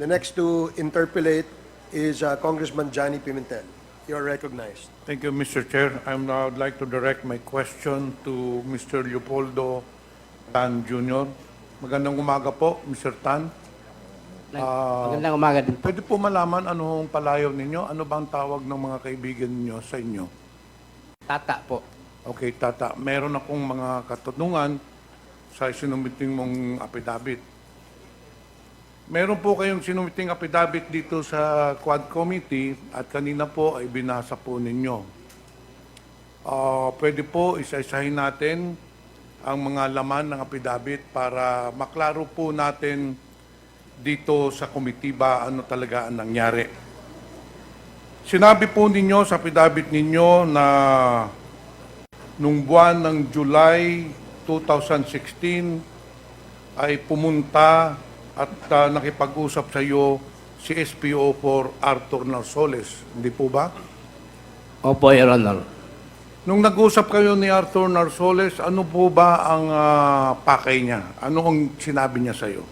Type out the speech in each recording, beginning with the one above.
The next to interpolate is uh, Congressman Johnny Pimentel. You are recognized. Thank you, Mr. Chair. I now would like to direct my question to Mr. Leopoldo Tan Jr. Magandang umaga po, Mr. Tan. Magandang umaga din po. Pwede po malaman ano ang palayaw ninyo? Ano bang tawag ng mga kaibigan ninyo sa inyo? Tata po. Okay, tata, meron akong mga katanungan sa sinumiting mong affidavit. Meron po kayong sinumiting affidavit dito sa Quad Committee at kanina po ay binasa po ninyo. Ah, pwede po isa-isahin natin ang mga laman ng affidavit para maklaro po natin dito sa komitiba ano talaga ang nangyari. Sinabi po ninyo sa affidavit ninyo na nung buwan ng July 2016 ay pumunta at ah, nakipag-usap sa iyo si SPO4 Arthur Narsoles. Hindi po ba? Opo, Your Honor. Nung nag-usap kayo ni Arthur Narsoles, ano po ba ang ah, pakay niya? Ano ang sinabi niya sa iyo?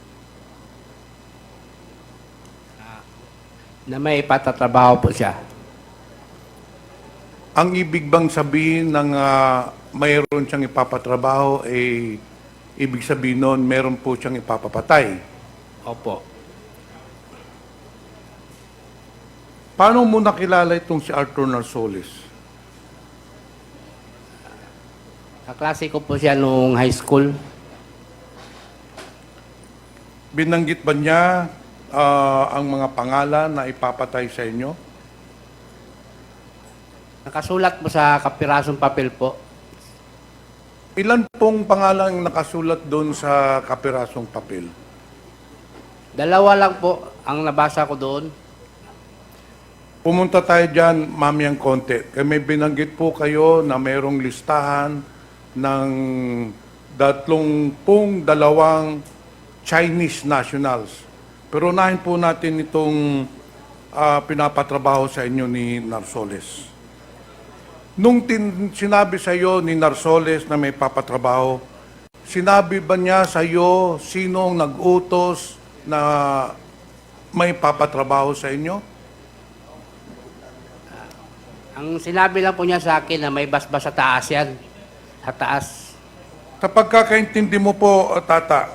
Na may patatrabaho po siya. Ang ibig bang sabihin ng ah, mayroon siyang ipapatrabaho ay ibig sabihin nun meron po siyang ipapapatay. Opo. Paano mo nakilala itong si Arthur Narsoles? Kaklase ko po siya nung high school. Binanggit ba niya ah, ang mga pangalan na ipapatay sa inyo? Nakasulat po sa kapirasong papel po. Ilan pong pangalan ang nakasulat doon sa kapirasong papel? Dalawa lang po ang nabasa ko doon. Pumunta tayo dyan mamayang konti. Kaya may binanggit po kayo na mayroong listahan ng datlong pong dalawang Chinese nationals. Pero unahin po natin itong ah, pinapatrabaho sa inyo ni Narsoles. Nung tin- sinabi sa iyo ni Narsoles na may papatrabaho, sinabi ba niya sa iyo sinong nag-utos na may papatrabaho sa inyo? Ang sinabi lang po niya sa akin na may basbas sa taas yan. Sa taas. Sa pagkakaintindi mo po, Tata,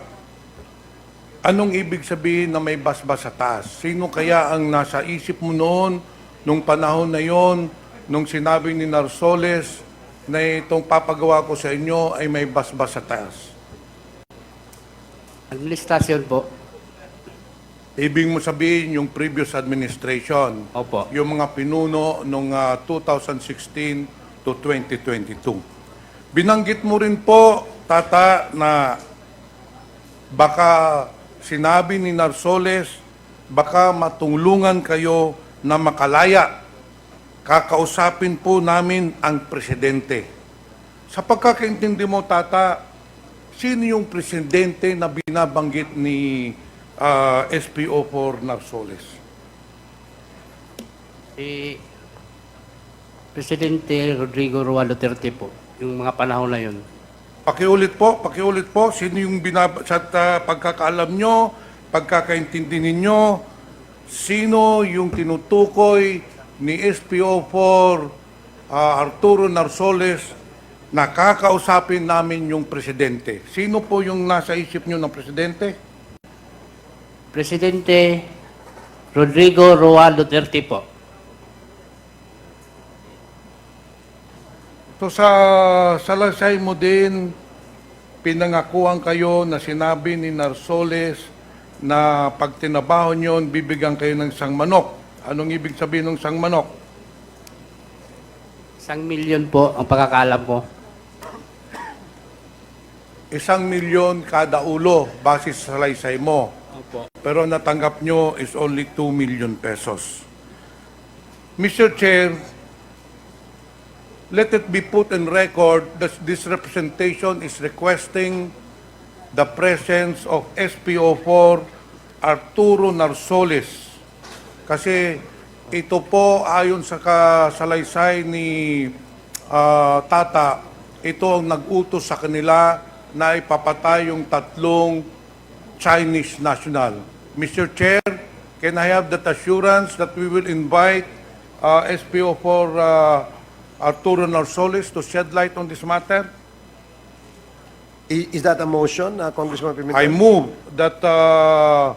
anong ibig sabihin na may basbas sa taas? Sino kaya ang nasa isip mo noon, nung panahon na yon, nung sinabi ni Narsoles na itong papagawa ko sa inyo ay may basbas sa taas? Administrasyon po. Ibig mo sabihin yung previous administration, Opo. yung mga pinuno nung ah, 2016 to 2022. Binanggit mo rin po, Tata, na baka sinabi ni Narsoles, baka matulungan kayo na makalaya. Kakausapin po namin ang presidente. Sa pagkakaintindi mo, Tata, sino yung presidente na binabanggit ni ah, SPO4 Narsoles? Si Presidente Rodrigo Roa Duterte po. Yung mga panahon na yun. Pakiulit po, pakiulit po, sino yung binab- sa ah, pagkakaalam nyo, pagkakaintindi ninyo, sino yung tinutukoy ni SPO4 ah, Arturo Narsoles na kakausapin namin yung presidente. Sino po yung nasa isip nyo ng presidente? Presidente Rodrigo Roa Duterte po. So sa salaysay mo din, pinangakuan kayo na sinabi ni Narsoles na pag tinabaho nyo, bibigyan kayo ng isang manok. Anong ibig sabihin ng isang manok? Isang milyon po ang pagkakalam ko. Isang milyon kada ulo base sa salaysay mo. Opo. Pero natanggap nyo is only 2 million pesos. Mr. Chair, let it be put in record that this representation is requesting the presence of SPO4 Arturo Narsoles. Kasi ito po ayon sa kasalaysay ni ah, Tata, ito ang nag-utos sa kanila na ipapatay yung tatlong Chinese national. Mr. Chair, Can I have that assurance that we will invite uh, SPO4 uh, Arturo Narsoles to shed light on this matter? I- Is that a motion, uh, Congressman Pimentel? I move that uh,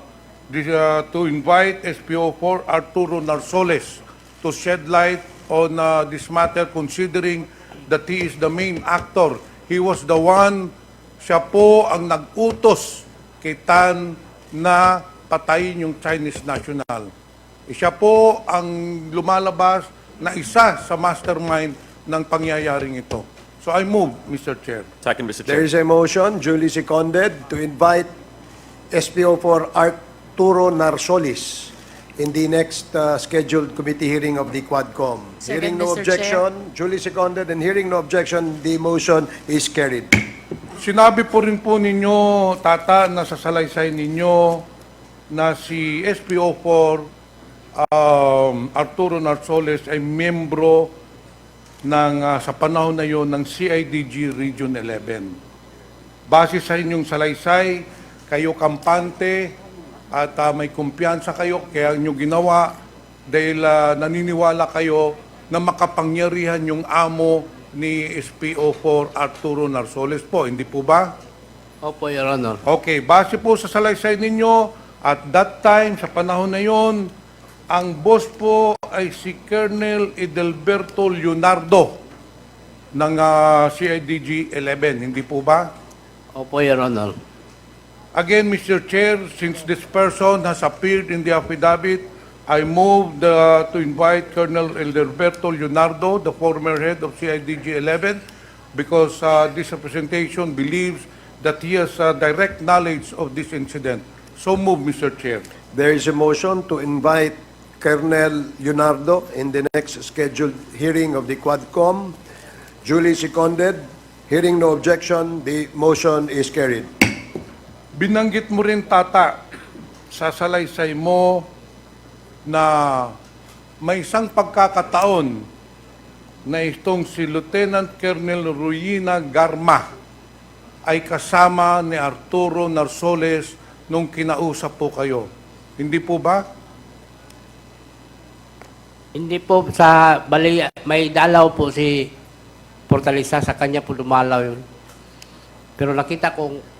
this, uh, to invite SPO4 Arturo Narsoles to shed light on uh, this matter considering that he is the main actor. He was the one, siya po ang nag-utos kay Tan na patayin yung Chinese national. Eh, Siya po ang lumalabas na isa sa mastermind ng pangyayaring ito. So I move, Mr. Chair. Second, Mr. There Chair. is a motion duly seconded to invite SPO4 Arturo Narsolis in the next uh, scheduled committee hearing of the Quadcom. Second, Hearing no Mr. Chair. objection, duly seconded, and hearing no objection, the motion is carried. Sinabi po rin po ninyo, Tata, na sa salaysay ninyo na si SPO4 um, Arturo Narsoles ay membro ng, ah, sa panahon na yon ng CIDG Region 11. Base sa inyong salaysay, kayo kampante at ah, may kumpiyansa kayo, kaya nyo ginawa dahil ah, naniniwala kayo na makapangyarihan yung amo ni SPO4 Arturo Narsoles po. Hindi po ba? Opo, Your Honor. Okay, base po sa salaysay ninyo, at that time, sa panahon na yon, ang boss po ay si Colonel Edelberto Leonardo ng ah, CIDG 11. Hindi po ba? Opo, Your Honor. Again, Mr. Chair, since this person has appeared in the affidavit, I move the, to invite Colonel Edelberto Leonardo, the former head of CIDG 11, because uh, this representation believes that he has uh, direct knowledge of this incident. So move, Mr. Chair. There is a motion to invite Colonel Leonardo in the next scheduled hearing of the Quadcom. Duly seconded. Hearing no objection, the motion is carried. Binanggit mo rin, Tata, sa salaysay mo na may isang pagkakataon na itong si Lieutenant Colonel Ruina Garma ay kasama ni Arturo Narsoles nung kinausap po kayo. Hindi po ba? Hindi po sa bali, may dalaw po si Fortaleza, sa kanya po dumalaw yun. Pero nakita kong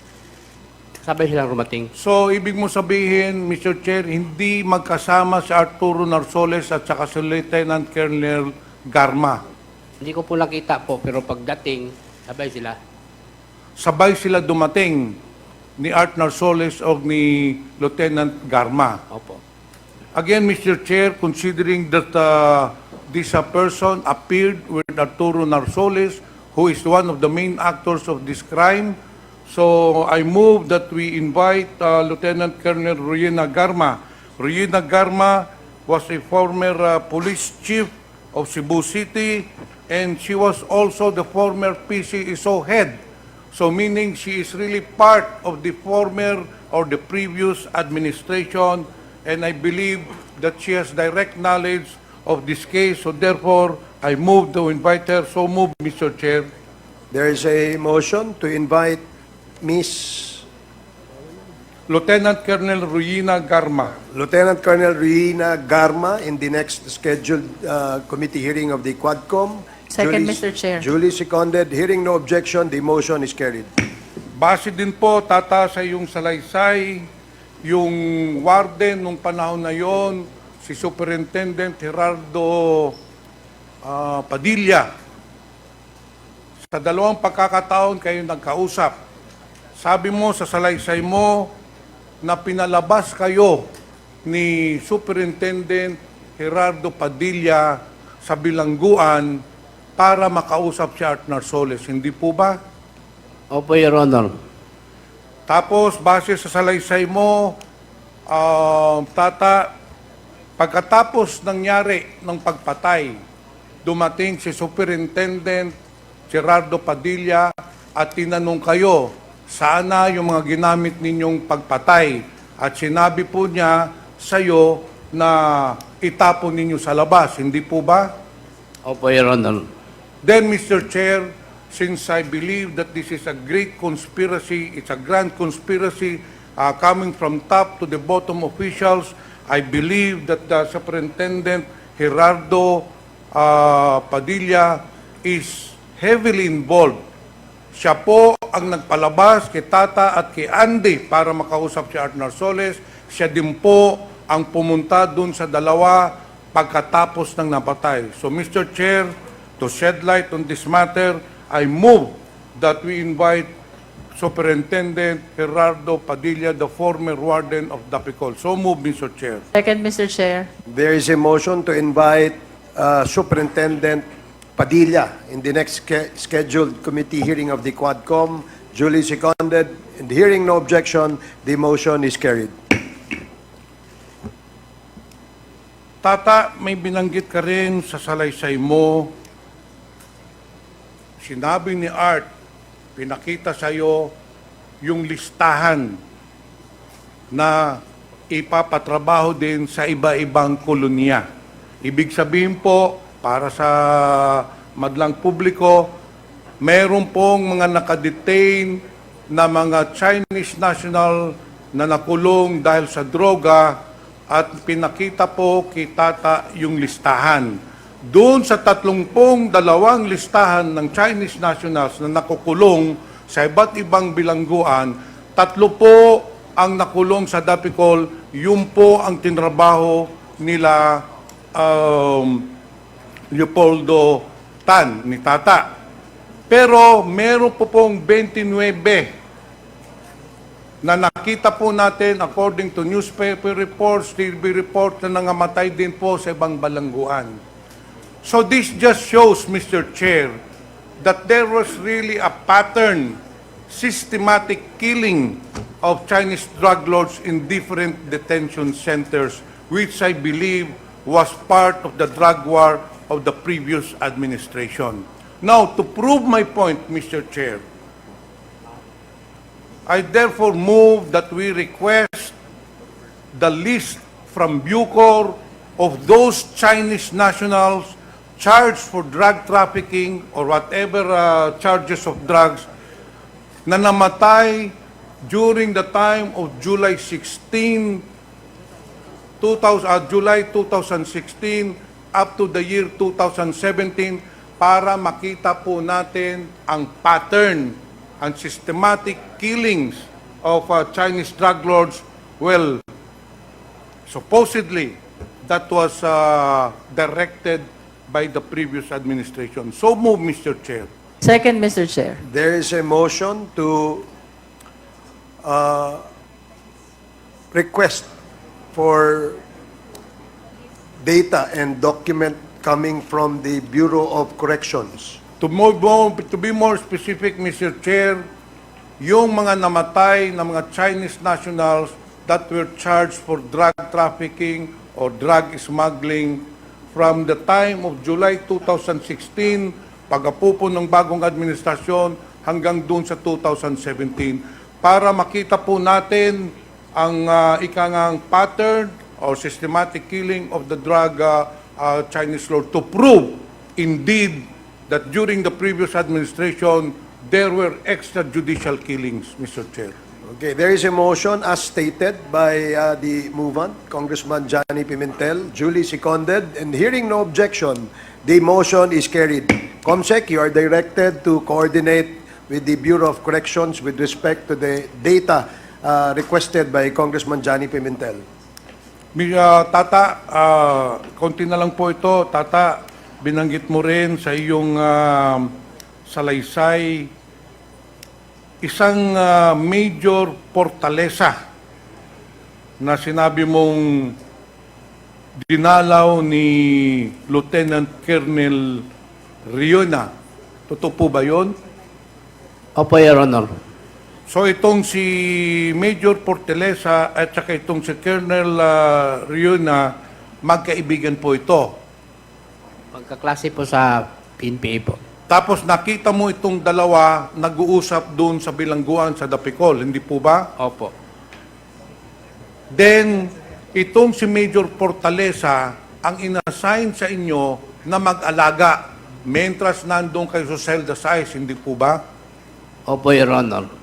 sabay silang rumating. So, ibig mo sabihin, Mr. Chair, hindi magkasama si Arturo Narsoles at saka si Lieutenant Colonel Garma. Hindi ko po nakita po, pero pagdating, sabay sila. sabay sila dumating ni Art Narsoles o ni Lieutenant Garma. Opo. Again, Mr. Chair, considering that uh, this uh, person appeared with Arturo Narsoles, who is one of the main actors of this crime, so I move that we invite uh, Lieutenant Colonel Ruyena Garma. Ruyena Garma was a former uh, police chief of Cebu City, and she was also the former PCSO head. So meaning she is really part of the former or the previous administration and I believe that she has direct knowledge of this case. So therefore, I move to invite her. So move, Mr. Chair. There is a motion to invite Miss Lieutenant Colonel Ruina Garma. Lieutenant Colonel Rina Garma in the next scheduled uh, committee hearing of the Quadcom. Second, Duly- Mr. Chair. Duly seconded. Hearing no objection, the motion is carried. Base din po, tata, sa yung salaysay, yung warden nung panahon na yon, si Superintendent Gerardo ah, Padilla. Sa dalawang pagkakataon kayo nagkausap. Sabi mo sa salaysay mo na pinalabas kayo ni Superintendent Gerardo Padilla sa bilangguan para makausap si Art Narsoles. Hindi po ba? Opo, Your Honor. Tapos, base sa salaysay mo, ah, tata, pagkatapos nangyari ng pagpatay, dumating si Superintendent Gerardo Padilla at tinanong kayo, sana yung mga ginamit ninyong pagpatay? At sinabi po niya sa'yo na itapon ninyo sa labas. Hindi po ba? Opo, Your Honor. Then, Mr. Chair, since I believe that this is a great conspiracy, it's a grand conspiracy uh, coming from top to the bottom officials, I believe that the Superintendent Gerardo uh, Padilla is heavily involved. Siya po ang nagpalabas kay Tata at kay Andy para makausap si Art Narsoles. Siya din po ang pumunta dun sa dalawa pagkatapos ng napatay. So Mr. Chair, to shed light on this matter, I move that we invite Superintendent Gerardo Padilla, the former warden of Dapicol. So move, Mr. Chair. Second, Mr. Chair. There is a motion to invite uh, Superintendent Padilla in the next sch- scheduled committee hearing of the Quadcom. Duly seconded. And hearing no objection, the motion is carried. Tata, may binanggit ka rin sa salaysay mo. Sinabi ni Art, pinakita sa iyo yung listahan na ipapatrabaho din sa iba-ibang kolonya. Ibig sabihin po, para sa madlang publiko, meron pong mga nakadetain na mga Chinese national na nakulong dahil sa droga at pinakita po kay Tata yung listahan. Doon sa tatlong pong dalawang listahan ng Chinese nationals na nakukulong sa iba't ibang bilangguan, tatlo po ang nakulong sa Dapicol, yun po ang tinrabaho nila um, Leopoldo Tan, ni Tata. Pero meron po pong 29 na nakita po natin according to newspaper reports, TV reports na nangamatay din po sa ibang balangguan. So this just shows, Mr. Chair, that there was really a pattern, systematic killing of Chinese drug lords in different detention centers, which I believe was part of the drug war of the previous administration. Now, to prove my point, Mr. Chair, I therefore move that we request the list from Bucor of those Chinese nationals charged for drug trafficking or whatever uh, charges of drugs na namatay during the time of July 16, 2000, uh, July 2016 up to the year 2017 para makita po natin ang pattern and systematic killings of uh, Chinese drug lords. Well, supposedly that was uh, directed by the previous administration. So move, Mr. Chair. Second, Mr. Chair. There is a motion to uh, request for data and document coming from the Bureau of Corrections. To, move more, to be more specific, Mr. Chair, yung mga namatay na mga Chinese nationals that were charged for drug trafficking or drug smuggling from the time of July 2016, pag-apupo ng bagong administrasyon hanggang dun sa 2017 para makita po natin ang uh, ikangang pattern or systematic killing of the drug uh, uh, Chinese lord to prove indeed that during the previous administration there were extrajudicial killings, Mr. Chair. Okay, there is a motion as stated by uh, the movant, Congressman Johnny Pimentel, duly seconded, and hearing no objection, the motion is carried. Comsec, you are directed to coordinate with the Bureau of Corrections with respect to the data uh, requested by Congressman Johnny Pimentel. Mi- ah, tata, ah, konti na lang po ito. Tata, binanggit mo rin sa iyong ah, salaysay isang ah, major fortaleza na sinabi mong dinalaw ni Lieutenant Colonel Riona. Totoo po ba yun? Opo, Your Honor. So itong si Major Portelesa at saka itong si Colonel uh, Riona, magkaibigan po ito. Magkaklase po sa PNPA po. Tapos nakita mo itong dalawa nag-uusap doon sa bilangguan sa Dapicol, hindi po ba? Opo. Then, itong si Major Portalesa ang inassign sa inyo na mag-alaga mentras nandun kayo sa Celda Size, hindi po ba? Opo, Your Honor.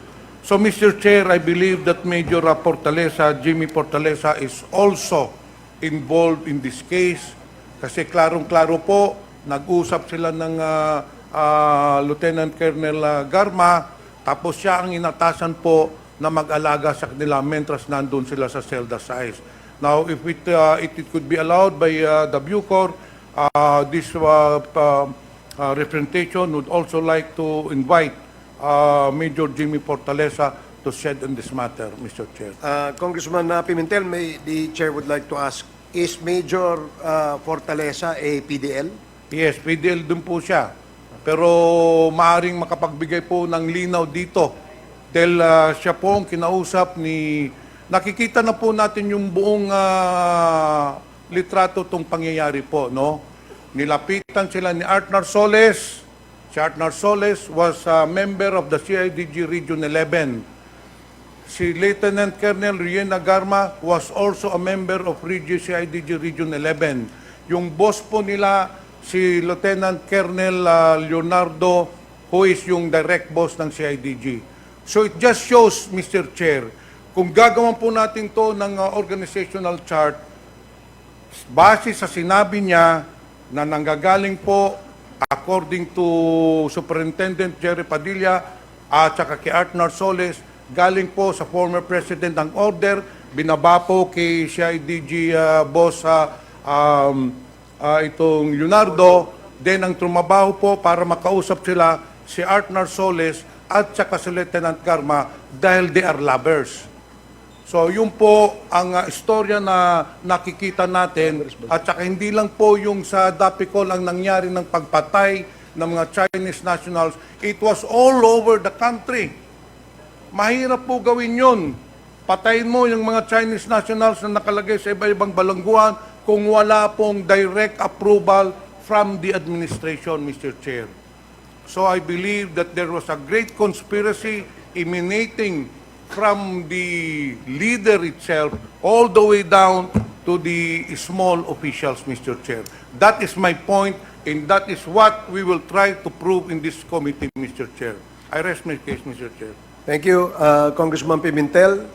So, Mr. Chair, I believe that Major uh, Portalesa, Jimmy Portalesa, is also involved in this case. Kasi klarong-klaro po, nag-usap sila ng ah, ah, Lieutenant Colonel ah, Garma, tapos siya ang inatasan po na mag-alaga sa kanila mentras nandun sila sa Zelda size. Now, if it, uh, it, it could be allowed by uh, the Bucor, uh, this uh, uh, uh, representation would also like to invite uh, Major Jimmy Fortaleza to shed on this matter, Mr. Chair. Uh, Congressman uh, Pimentel, may, the chair would like to ask, is Major uh, Fortaleza a PDL? Yes, PDL dun po siya. Pero maaring makapagbigay po ng linaw dito. Dahil ah, siya po ang kinausap ni... Nakikita na po natin yung buong ah, litrato tong pangyayari po, no? Nilapitan sila ni Art Narsoles. Si Art Narsoles was a member of the CIDG Region 11. Si Lieutenant Colonel Riena Garma was also a member of Regio CIDG Region 11. Yung boss po nila, si Lieutenant Colonel ah, Leonardo, who is yung direct boss ng CIDG. So it just shows, Mr. Chair, kung gagawan po natin to ng ah, organizational chart, base sa sinabi niya na nanggagaling po according to Superintendent Jerry Padilla at saka kay Art Narsoles, galing po sa former president ang order, binaba po kay CIDG uh, boss sa um, ah, itong Leonardo, then ang trumabaho po para makausap sila si Art Narsoles at saka si Lieutenant Garma dahil they are lovers. So yun po ang uh, istorya na nakikita natin at saka hindi lang po yung sa Dapicol ang nangyari ng pagpatay ng mga Chinese nationals. It was all over the country. Mahirap po gawin yun. Patayin mo yung mga Chinese nationals na nakalagay sa iba-ibang balangguan kung wala pong direct approval from the administration, Mr. Chair. So I believe that there was a great conspiracy emanating from the leader itself all the way down to the small officials, Mr. Chair. That is my point, and that is what we will try to prove in this committee, Mr. Chair. I rest my case, Mr. Chair. Thank you, uh, Congressman Pimentel.